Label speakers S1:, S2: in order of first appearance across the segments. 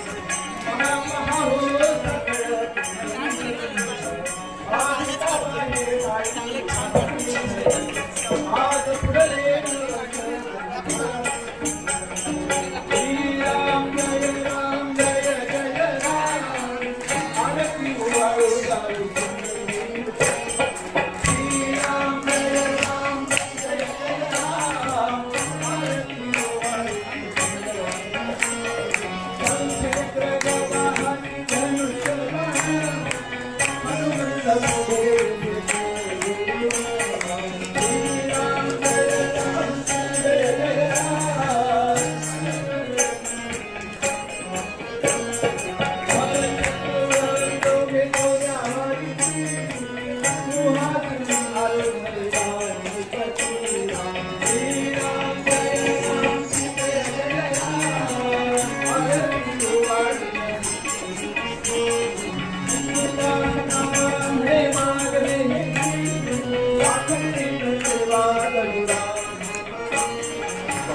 S1: Thank you.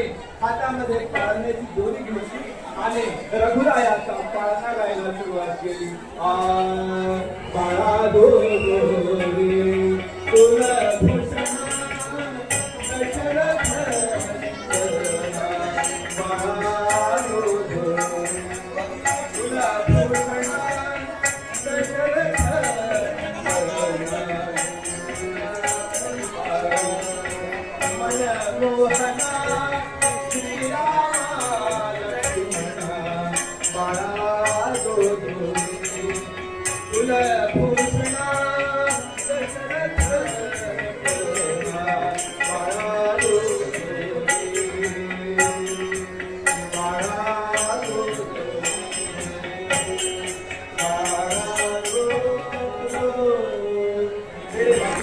S1: स्मृतींनी हातामध्ये पाळण्याची दोरी घेतली आणि रघुरायाचा पाळणा गायला सुरुवात केली. आ, बाळा दोरी, तुला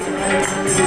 S1: Música